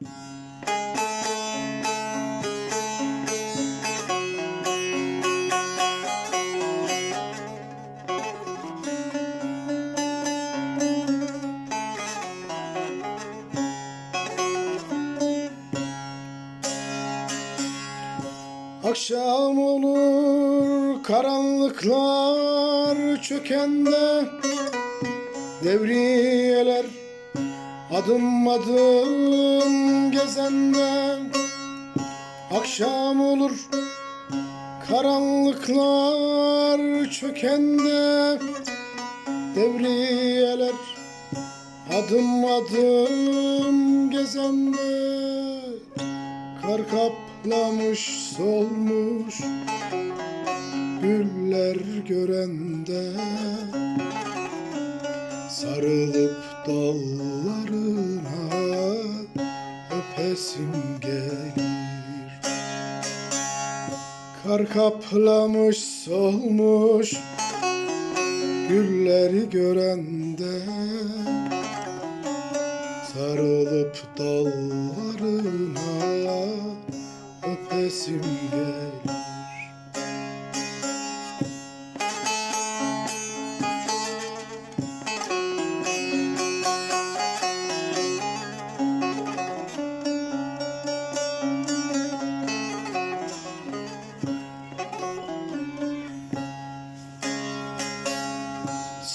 Akşam olur karanlıklar çökende. Devriyeler adım adım gezende Akşam olur karanlıklar çökende Devriyeler adım adım gezende. Kar kaplamış solmuş Güller görende. Sarılıp dallarına Öpesim gelir. Kar kaplamış solmuş Gülleri görende. Sarılıp dallarına öpesim gelir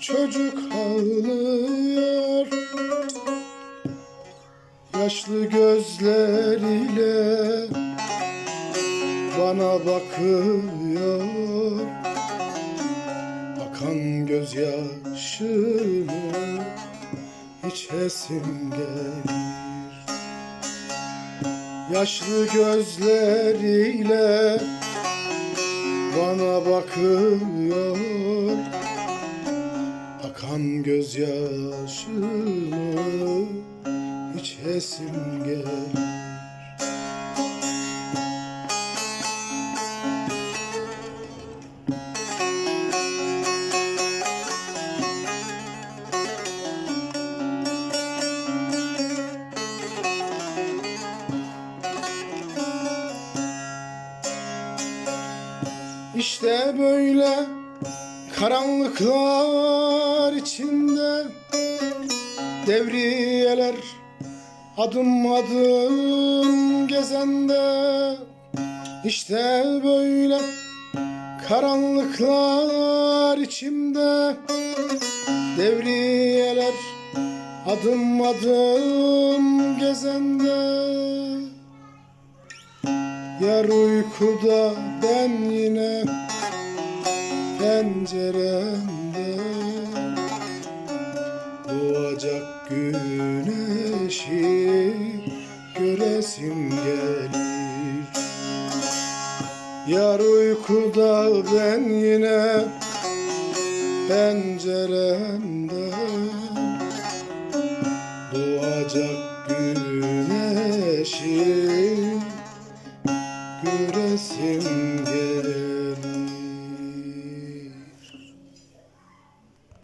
çocuk ağlıyor Yaşlı gözleriyle bana bakıyor. Akan gözyaşını içesim gelir. Yaşlı gözleriyle bana bakıyor Akan gözyaşını içesim gelir İşte böyle karanlıklar içinde devriyeler adım adım gezende. İşte böyle karanlıklar içimde devriyeler adım adım gezende. Yar uykuda ben yine penceremde Doğacak güneşi göresim gelir. Yar uykuda ben yine penceremde Doğacak güneşi göresim gelir